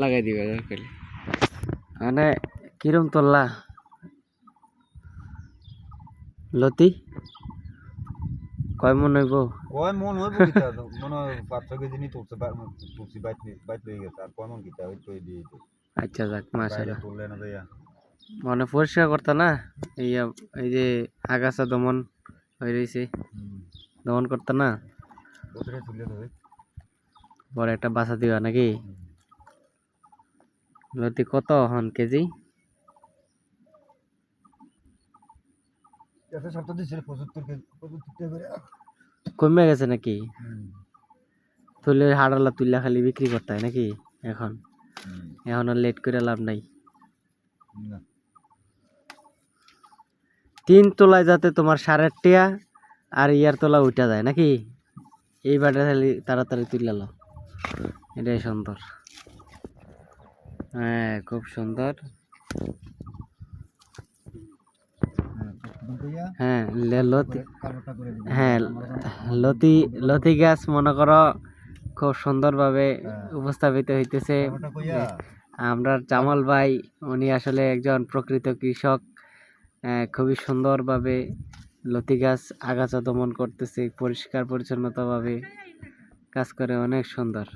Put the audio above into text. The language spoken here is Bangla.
লাগাই দিবে দরকার মানে কিরম তোল্লা? লতি? কয় মন হইব? কয় মন হইব কিতা? মনে পাঁচ ছয় কেজি নি তুলছে তুলছি বাইট বাইট লয়ে গেছে। আর কয় মন কিতা? ওই তো দিয়ে আচ্ছা যাক মাশাআল্লাহ। তুললে না যাইয়া মানে পরিষ্কার করতা না? এই এই যে আগাছা দমন হয়ে রয়েছে দমন করতা না? বড় একটা বাসা দিবা নাকি? লতি কত হন কেজি? কমে গেছে নাকি। তুলে হাড়ালা তুললা খালি বিক্রি করতে হয় নাকি এখন? এখন আর লেট করে লাভ নাই। তিন তোলায় যাতে তোমার সাড়ে টিয়া আর ইয়ার তোলা উঠা যায় নাকি? এইবারে খালি তাড়াতাড়ি তুলে লাও। এটাই সুন্দর। হ্যাঁ খুব সুন্দর হ্যাঁ, হ্যাঁ লতি। হ্যাঁ লতি লতি গাছ মনে করো খুব সুন্দরভাবে হ্যাঁ। উপস্থাপিত হইতেছে আমরা জামাল ভাই উনি আসলে একজন প্রকৃত কৃষক আহ, খুবই সুন্দরভাবে লতি গাছ আগাছা দমন করতেছে পরিষ্কার পরিচ্ছন্নতাভাবে কাজ করে অনেক সুন্দর